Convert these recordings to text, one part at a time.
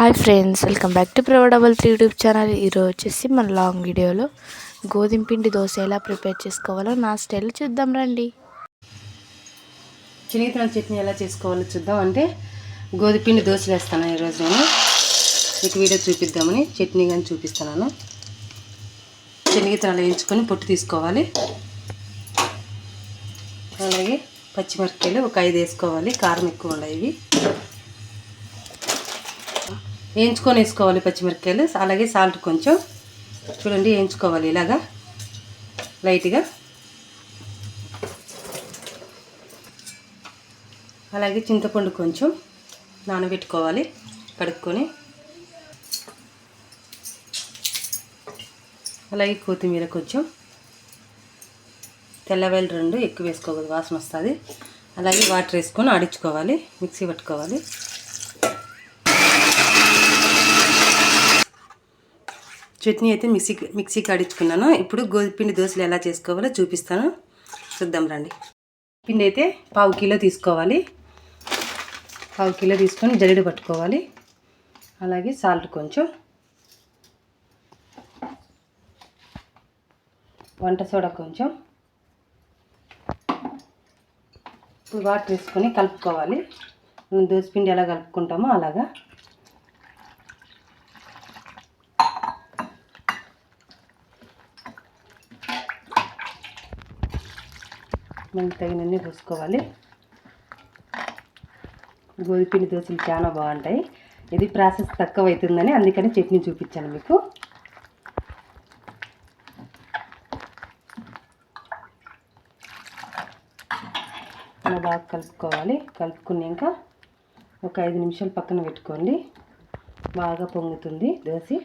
Hi friends welcome back to pro double three YouTube channel. ఈరోజు వచ్చేసి మన long వీడియోలో గోధుమ పిండి దోశ ఎలా ప్రిపేర్ చేసుకోవాలో నా స్టైల్ చూద్దాం రండి. శనగతనాల చట్నీ ఎలా చేసుకోవాలో చూద్దాం. అంటే గోధుమపిండి దోశలు వేస్తాను ఈరోజు నేను. మీకు వీడియో చూపిద్దామని చట్నీ కానీ చూపిస్తున్నాను. శనగతలు వేయించుకొని పొట్టు తీసుకోవాలి. అలాగే పచ్చిమిరపకాయలు ఒక ఐదు వేసుకోవాలి. కారం ఎక్కువ ఉన్నాయి ఇవి. వేయించుకొని వేసుకోవాలి పచ్చిమిరపకాయలు. అలాగే సాల్ట్ కొంచెం. చూడండి వేయించుకోవాలి ఇలాగా. లైట్గా. అలాగే చింతపండు కొంచెం నానబెట్టుకోవాలి కడుక్కొని. అలాగే కొత్తిమీర కొంచెం. తెల్లవేలు రెండు ఎక్కువ వేసుకోకూడదు వాసన వస్తుంది. అలాగే వాటర్ వేసుకొని ఆడించుకోవాలి మిక్సీ పట్టుకోవాలి. చట్నీ అయితే మిక్సీ మిక్సీ ఆడించుకున్నాను ఇప్పుడు గోధుమపిండి దోశలు ఎలా చేసుకోవాలో చూపిస్తాను. చూద్దాం రండి. పిండి అయితే పావు కిలో తీసుకోవాలి. పావు కిలో తీసుకొని జల్లెడ పట్టుకోవాలి. అలాగే సాల్ట్ కొంచెం. వంట సోడా కొంచెం. ఇప్పుడు వాటర్ వేసుకొని కలుపుకోవాలి. మనం దోసపిండి ఎలా కలుపుకుంటామో అలాగా. మనకి తగినన్ని పోసుకోవాలి గోధుపిండి దోశలు చాలా బాగుంటాయి. ఇది ప్రాసెస్ తక్కువ అవుతుందని అందుకని చట్నీ చూపించాను మీకు. అలా బాగా కలుపుకోవాలి. కలుపుకున్నాక ఒక ఐదు నిమిషాలు పక్కన పెట్టుకోండి. బాగా పొంగుతుంది దోశ.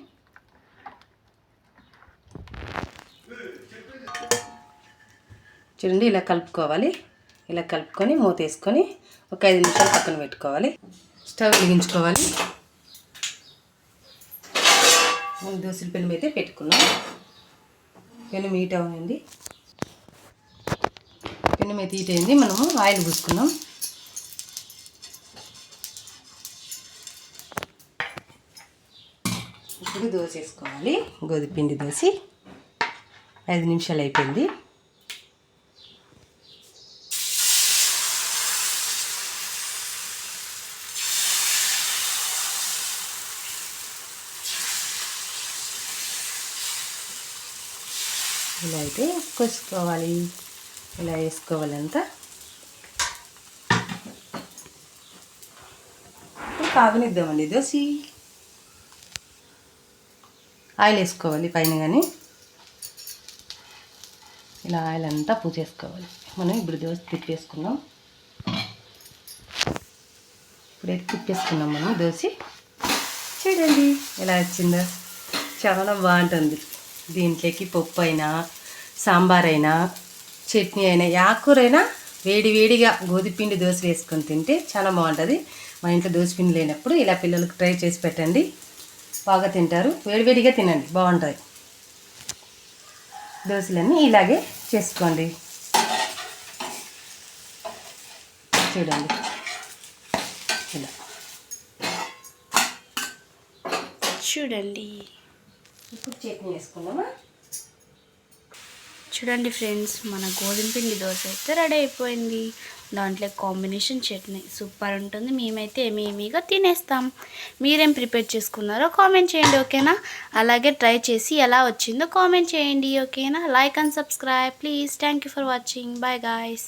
చూడండి ఇలా కలుపుకోవాలి. ఇలా కలుపుకొని మూత వేసుకొని ఒక ఐదు నిమిషాలు పక్కన పెట్టుకోవాలి. స్టవ్ వెలిగించుకోవాలి. మనం దోశల పెనం అయితే పెట్టుకున్నాం. పెనం హీట్ అవ్వండి పెనం అయితే హీట్ అయింది. మనము ఆయిల్ పూసుకున్నాం. ఇప్పుడు దోశ వేసుకోవాలి. గోధుమపిండి దోశ. ఐదు నిమిషాలు అయిపోయింది. ఇలా అయితే కొసుకోవాలి. ఇలా వేసుకోవాలంతా. ఇప్పుడు కాగనిద్దామండి. దోశ ఆయిల్ వేసుకోవాలి పైన కానీ ఇలా ఆయిల్ అంతా పూసేసుకోవాలి. మనం ఇప్పుడు దోశ తిప్పేసుకుందాం ఇప్పుడైతే తిప్పేసుకున్నాం మనం? దోశ చూడండి ఎలా వచ్చిందో. చాలా బాగుంటుంది. దీంట్లోకి పప్పు అయినా సాంబార్ అయినా చట్నీ అయినా యాకూరైనా వేడి వేడిగా గోధుమపిండి దోశ వేసుకొని తింటే చాలా బాగుంటుంది. మా ఇంట్లో దోశపిండి లేనప్పుడు ఇలా పిల్లలకు ట్రై చేసి పెట్టండి. బాగా తింటారు. వేడివేడిగా తినండి. బాగుంటుంది దోశలన్నీ ఇలాగే చేసుకోండి. చూడండి. ఇలా. చూడండి. ఇప్పుడు చట్నీ వేసుకుందామా చూడండి ఫ్రెండ్స్ మన గోధుమ పిండి దోశ అయితే రెడీ అయిపోయింది. దాంట్లో కాంబినేషన్ చట్నీ. సూపర్ ఉంటుంది. మేమైతే ఏమేమిగా తినేస్తాం. మీరేం ప్రిపేర్ చేసుకున్నారో కామెంట్ చేయండి ఓకేనా? అలాగే ట్రై చేసి ఎలా వచ్చిందో కామెంట్ చేయండి ఓకేనా? Like and subscribe. Please thank you for watching. Bye guys.